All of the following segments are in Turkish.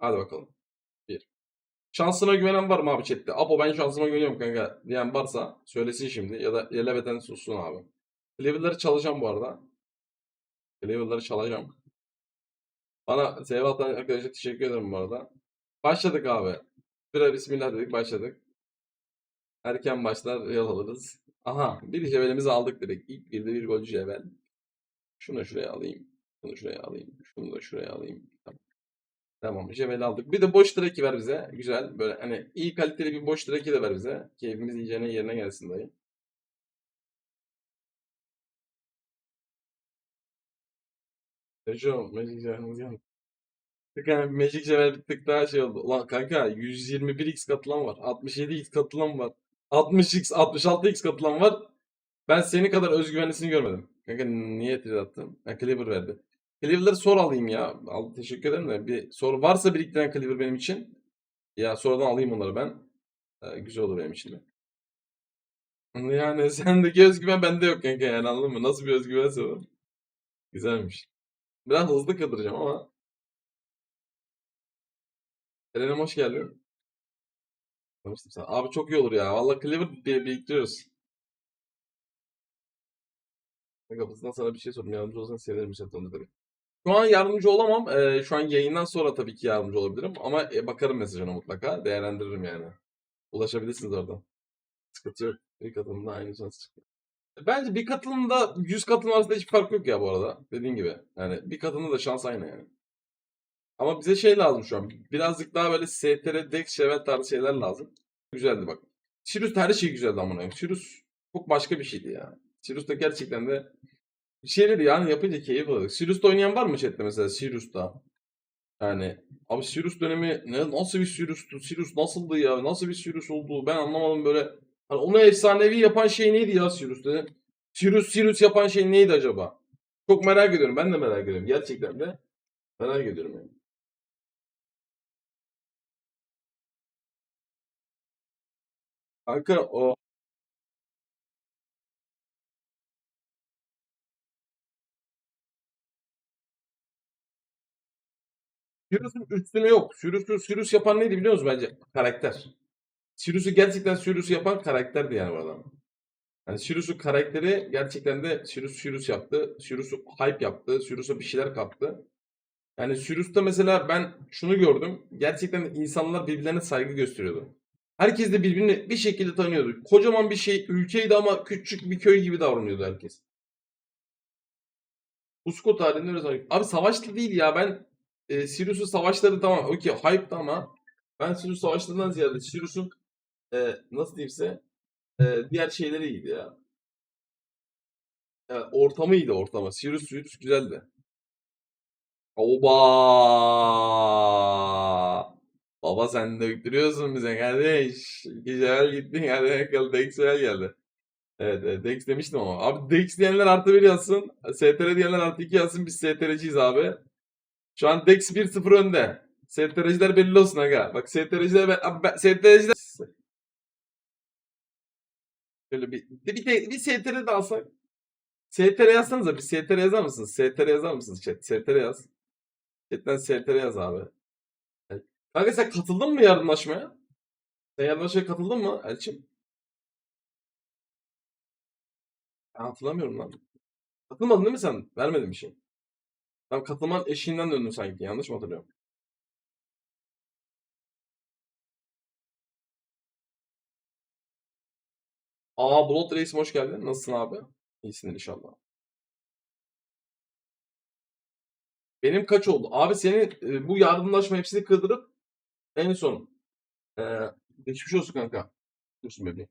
Hadi bakalım. Bir. Şansına güvenen var mı abi chatte? Apo ben şansıma güveniyorum kanka diyen varsa söylesin şimdi ya da elebeten sussun abi. Cleaver'ları çalacağım bu arada. Cleaver'ları çalacağım. Bana save atan arkadaşa teşekkür ederim bu arada. Başladık abi. Süre bismillah dedik başladık. Erken başlar yol alırız. Aha bir jevelimizi aldık direkt. İlk girdi bir golcü jevel. Şunu şuraya alayım. Şunu şuraya alayım. Şunu da şuraya alayım. Tamam. Tamam jevel aldık. Bir de boş traki ver bize. Güzel böyle hani iyi kaliteli bir boş traki de ver bize. Keyfimiz iyicene yerine gelsin dayı. Hocam Magic Jevel'imiz yandı. Kanka Magic Jevel bir tık daha şey oldu. Ulan kanka 121x katılan var. 67x katılan var. 60x, 66x katılan var. Ben seni kadar özgüvenlisini görmedim. Kanka niye etiret attım? Ha, Cleaver verdi. Cleaver'ları sor alayım ya. Al, teşekkür ederim de. Bir soru varsa biriktiren Cleaver benim için. Ya sonradan alayım onları ben. Ee, güzel olur benim için de. Yani sendeki özgüven bende yok kanka yani anladın mı? Nasıl bir özgüvense o. Güzelmiş. Biraz hızlı kıldıracağım ama. Eren'im hoş geldin. Tanıştım sana. Abi çok iyi olur ya. Vallahi Cleaver bir biriktiriyoruz. Kanka sana bir şey sorayım. Yardımcı olsan sevinirim chat onu tabii. Şu an yardımcı olamam. Ee, şu an yayından sonra tabii ki yardımcı olabilirim. Ama e, bakarım mesajına mutlaka. Değerlendiririm yani. Ulaşabilirsiniz oradan. Sıkıntı yok. Bir katılımda aynı şans çıkıyor. Bence bir katılımda 100 katılım arasında hiç fark yok ya bu arada. Dediğin gibi. Yani bir katılımda da şans aynı yani. Ama bize şey lazım şu an. Birazcık daha böyle STR, Dex, Şevel tarzı şeyler lazım. Güzeldi bak. Sirius her şey güzeldi amına koyayım. Sirius çok başka bir şeydi ya. Sirius da gerçekten de şeyleri yani yapınca keyif alıyorduk. Sirius'ta oynayan var mı chatte mesela Sirius'ta? Yani abi Sirius dönemi ne, nasıl bir Sirius'tu? Sirius nasıldı ya? Nasıl bir Sirius oldu? Ben anlamadım böyle. Hani onu efsanevi yapan şey neydi ya Sirius'ta? Sirius Sirius yapan şey neydi acaba? Çok merak ediyorum. Ben de merak ediyorum. Gerçekten de merak ediyorum yani. Kanka o Sirius'un üstüne yok. Sirius'u Sirius yapan neydi biliyor musun bence? Karakter. Sirius'u gerçekten Sirius yapan karakterdi yani bu adam. Yani Sirius'un karakteri gerçekten de Sirius Sirius yaptı. Sirius'u hype yaptı. Sirius'a bir şeyler kattı. Yani Sirius'ta mesela ben şunu gördüm. Gerçekten insanlar birbirlerine saygı gösteriyordu. Herkes de birbirini bir şekilde tanıyordu. Kocaman bir şey ülkeydi ama küçük bir köy gibi davranıyordu herkes. Usko tarihinde öyle sanıyorum. Abi savaşlı değil ya ben e, Sirius'un savaşları tamam okey hype'dı ama ben Sirius savaşlarından ziyade Sirius'un e, nasıl diyeyim size e, diğer şeyleri iyiydi ya. Yani ortamı iyiydi ortamı. Sirius Sirius güzeldi. Oba! Baba sen döktürüyorsun bize kardeş. Güzel gittin hadi bakalım Dex geldi. Evet, evet Dex demiştim ama. Abi Dex diyenler artı 1 yazsın. STR diyenler artı 2 yazsın. Biz STR'ciyiz abi. Şu an Dex 1-0 önde. STR'ciler belli olsun aga. Bak STR'ciler ben, abi ben STR'ciler Şöyle bir bir, bir, de- bir STR de alsak. STR yazsanıza bir STR yazar mısınız? STR yazar mısınız chat? STR yaz. Chatten STR yaz abi. Evet. Kanka sen katıldın mı yardımlaşmaya? Sen yardımlaşmaya katıldın mı Elçim? Ben hatırlamıyorum lan. Katılmadın değil mi sen? Vermedin bir şey. Katılman eşiğinden döndün sanki. Yanlış mı hatırlıyorum? Aa Blood Reis'im hoş geldin. Nasılsın abi? İyisindir inşallah. Benim kaç oldu? Abi senin e, bu yardımlaşma hepsini kırdırıp en son e, geçmiş olsun kanka. Dursun bebeğim.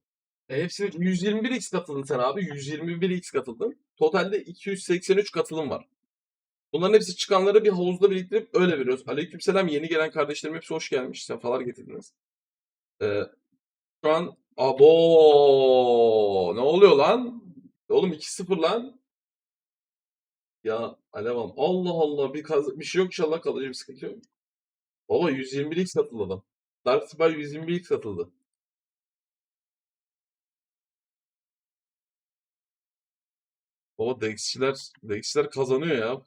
E, hepsini 121x katıldın sen abi. 121x katıldın. Totalde 283 katılım var. Bunların hepsi çıkanları bir havuzda biriktirip öyle veriyoruz. Aleykümselam yeni gelen kardeşlerim hepsi hoş gelmiş. Sefalar getirdiniz. E, şu an abo ne oluyor lan? Oğlum 2-0 lan. Ya Alevam Allah Allah bir, kaz- bir şey yok inşallah kalıcı bir sıkıntı yok. Baba 121x katıldı adam. Dark Spy 121x katıldı. Baba Dex'çiler, Dex'çiler kazanıyor ya.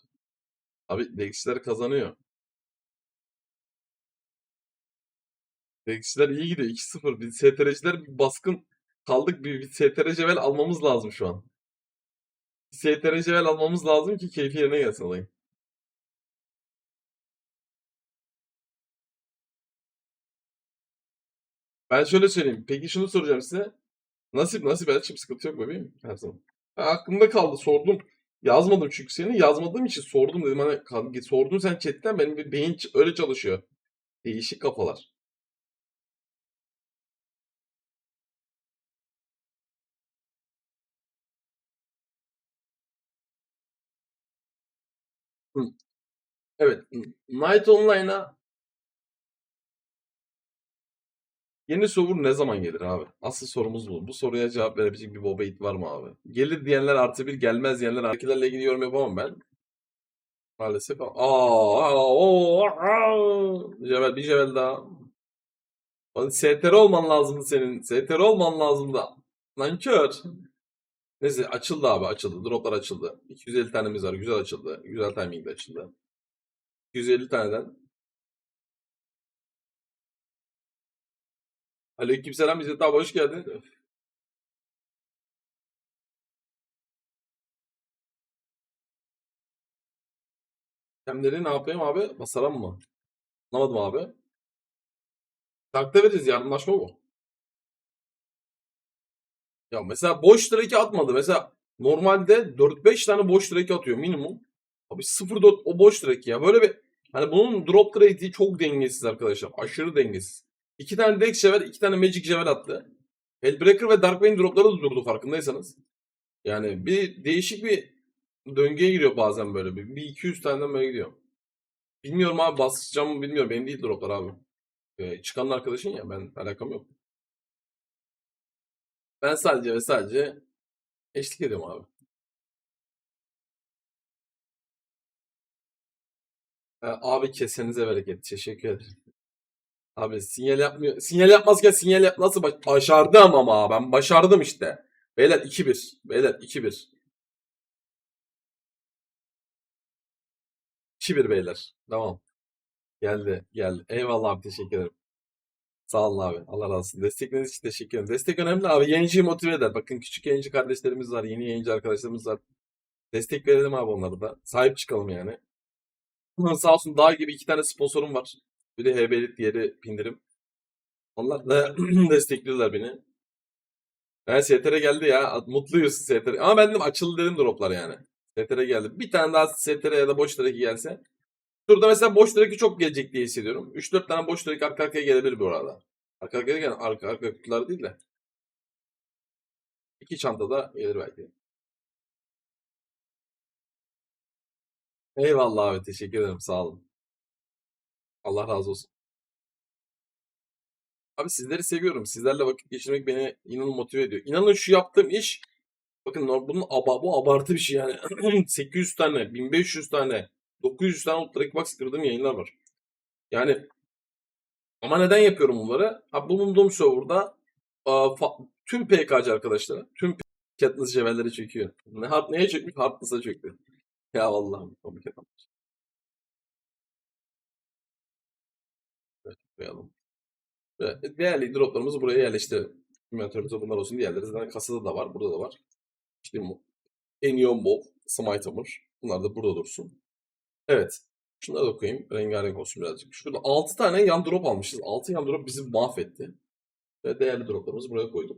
Abi Dex'çiler kazanıyor. Bekçiler iyi gidiyor. 2-0. Biz STR'ciler bir baskın kaldık. Bir, bir STR Cevel almamız lazım şu an. Bir STR Cevel almamız lazım ki keyfi yerine gelsin olayım. Ben şöyle söyleyeyim. Peki şunu soracağım size. Nasip nasip Elçim sıkıntı yok bebeğim her zaman. Ha, aklımda kaldı sordum. Yazmadım çünkü seni. Yazmadığım için sordum dedim. Hani sordun sen chatten benim bir beyin öyle çalışıyor. Değişik kafalar. Evet. Night Online'a yeni server ne zaman gelir abi? Asıl sorumuz bu. Bu soruya cevap verebilecek bir boba it var mı abi? Gelir diyenler artı bir, gelmez diyenler artı ikilerle ilgili yorum yapamam ben. Maalesef. Aa, aa, aa. Cevel, bir Cevel daha. Lan STR olman lazımdı senin. STR olman lazımdı. Nankör. Neyse açıldı abi açıldı. Droplar açıldı. 250 tanemiz var. Güzel açıldı. Güzel timingle açıldı. 250 taneden. Aleykümselam İzzet abi hoş geldin. Temleri ne yapayım abi? Basaram mı? Anlamadım abi. Takta veririz yardımlaşma bu. Ya mesela boş direkt atmadı. Mesela normalde 4-5 tane boş direkt atıyor minimum. Abi 0.4 o boş direkt ya. Böyle bir hani bunun drop rate'i çok dengesiz arkadaşlar. Aşırı dengesiz. İki tane Dex Javel, iki tane Magic Javel attı. Hellbreaker ve Darkbane dropları da durdu farkındaysanız. Yani bir değişik bir döngüye giriyor bazen böyle bir. Bir 200 taneden böyle gidiyor. Bilmiyorum abi basacağım mı bilmiyorum. Benim değil droplar abi. Ee, çıkan arkadaşın ya ben alakam yok. Ben sadece ve sadece eşlik ediyorum abi. Ha, abi kesenize bereket. Teşekkür ederim. Abi sinyal yapmıyor. Sinyal yapmazken sinyal yap nasıl baş- başardım ama ben başardım işte. Beyler 2-1. Beyler 2-1. 2-1 beyler. Tamam. Geldi. Geldi. Eyvallah abi teşekkür ederim. Sağ olun abi. Allah razı olsun. Destekleriniz için teşekkür ederim. Destek önemli abi. Yayıncıyı motive eder. Bakın küçük yayıncı kardeşlerimiz var. Yeni yayıncı arkadaşlarımız var. Destek verelim abi onlara da. Sağ olsun dağ gibi iki tane sponsorum var. Bir de HB'lik diğeri Pindirim. Onlar da destekliyorlar beni. Ben STR geldi ya. Mutluyuz STR. Ama ben dedim açıldı dedim droplar yani. STR geldi. Bir tane daha STR ya da boş direki gelse. Şurada mesela boş direki çok gelecek diye hissediyorum. 3-4 tane boş direk arka arkaya gelebilir bu arada. Arka arkaya gelen arka arka kutular değil de. İki çantada gelir belki. Eyvallah abi teşekkür ederim sağ olun. Allah razı olsun. Abi sizleri seviyorum. Sizlerle vakit geçirmek beni inanın motive ediyor. İnanın şu yaptığım iş bakın bunun aba, bu abartı bir şey yani. 800 tane, 1500 tane, 900 tane Ultra Box kırdığım yayınlar var. Yani ama neden yapıyorum bunları? Ha, bulunduğum serverda tüm PK'cı arkadaşlara, tüm Katniss Cevherleri çekiyor. Ne, hard, neye çekmiş? Hardness'a çöktü. Ya Allah'ım. komik adam. Evet, koyalım. Evet, değerli droplarımızı buraya yerleştirelim. Inventörümüzde bunlar olsun. Diğerleri zaten kasada da var. Burada da var. İşte. Enion Bow, Smite Hammer. Bunlar da burada dursun. Evet. Şunları da koyayım. Rengarenk olsun birazcık. Şurada 6 tane yan drop almışız. 6 yan drop bizi mahvetti. Ve değerli droplarımızı buraya koyduk.